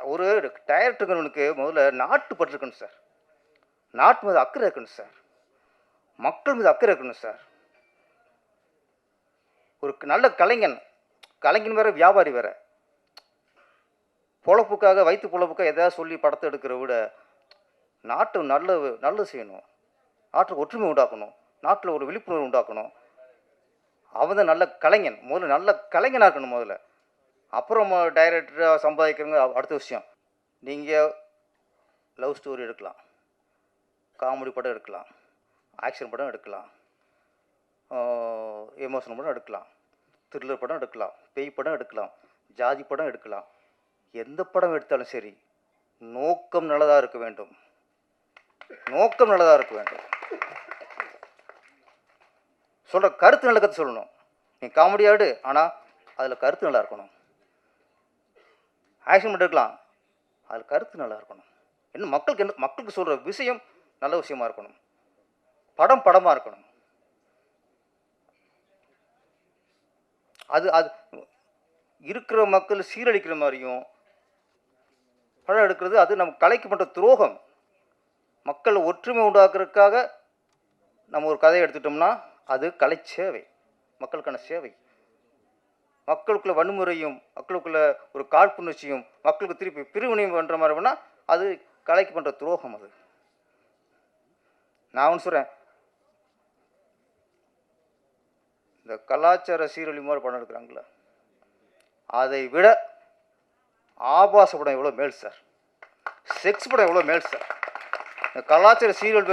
ஒரு டைரக்டருங்களுக்கு முதல்ல நாட்டு பற்று இருக்கணும் சார் நாட்டு மீது அக்கறை இருக்கணும் சார் மக்கள் மீது அக்கறை இருக்கணும் சார் ஒரு நல்ல கலைஞன் கலைஞன் வேற வியாபாரி வேற. பொழப்புக்காக வயிற்று பொழப்புக்காக எதாவது சொல்லி படத்தை எடுக்கிறத விட நாட்டு நல்ல நல்லது செய்யணும். நாட்டுக்கு ஒற்றுமை உண்டாக்கணும். நாட்டில் ஒரு விழிப்புணர்வு உண்டாக்கணும். அவன் தான் நல்ல கலைஞன். முதல்ல நல்ல கலைஞனாக இருக்கணும் முதல்ல. அப்புறம் டைரக்டராக சம்பாதிக்கிறவங்க அடுத்த விஷயம். நீங்கள் லவ் ஸ்டோரி எடுக்கலாம். காமெடி படம் எடுக்கலாம். ஆக்ஷன் படம் எடுக்கலாம். எமோஷனல் படம் எடுக்கலாம். த்ரில்லர் படம் எடுக்கலாம். பேய் படம் எடுக்கலாம். ஜாதி படம் எடுக்கலாம். எந்த படம் எடுத்தாலும் சரி நோக்கம் நல்லதாக இருக்க வேண்டும். நோக்கம் நல்லதாக இருக்க வேண்டும். சொல்கிற கருத்து நல்ல கருத்து சொல்லணும். நீ காமெடி ஆடு ஆனால் அதில் கருத்து நல்லா இருக்கணும். ஆக்ஷன் மட்டும் அதில் கருத்து நல்லா இருக்கணும். என்ன மக்களுக்கு என்ன மக்களுக்கு சொல்கிற விஷயம் நல்ல விஷயமா இருக்கணும். படம் படமாக இருக்கணும். அது அது இருக்கிற மக்கள் சீரழிக்கிற மாதிரியும் படம் எடுக்கிறது அது நம்ம கலைக்கு பண்ணுற துரோகம். மக்கள் ஒற்றுமை உண்டாக்குறதுக்காக நம்ம ஒரு கதையை எடுத்துட்டோம்னா அது கலை சேவை மக்களுக்கான சேவை. மக்களுக்குள்ள வன்முறையும் மக்களுக்குள்ள ஒரு காழ்ப்புணர்ச்சியும் மக்களுக்கு திருப்பி பிரிவினையும் பண்ணுற மாதிரி வேணால் அது கலைக்கு பண்ணுற துரோகம் அது. நான் ஒன்று சொல்கிறேன் இந்த கலாச்சார சீரழிவு மாதிரி படம் எடுக்கிறாங்களே அதை விட ஆபாச படம் எவ்வளோ மேல் சார். செக்ஸ் படம் எவ்வளோ மேல் சார். இந்த கலாச்சார சீரியல்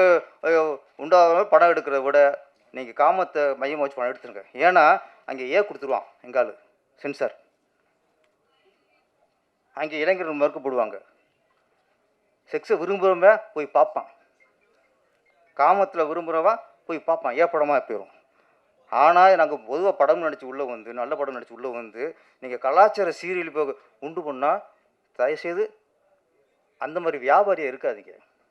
உண்டாக படம் எடுக்கிறத விட நீங்கள் காமத்தை மையமாக வச்சு பணம் எடுத்துருங்க. ஏன்னா அங்கே ஏ கொடுத்துருவான் எங்கால்? சென்சார். அங்கே இளைஞர்கள் மறுக்கப்படுவாங்க செக்ஸை விரும்புகிறவன் போய் பார்ப்பான். காமத்தில் விரும்புகிறவன் போய் பார்ப்பான். ஏ படமாக போயிடும் ஆனால் நாங்கள் பொதுவாக படம் நடித்து உள்ளே வந்து நல்ல படம் நடித்து உள்ளே வந்து நீங்கள் கலாச்சார சீரியல் இப்போ உண்டு பண்ணால் தயவுசெய்து அந்த மாதிரி வியாபாரியாக இருக்காதீங்க.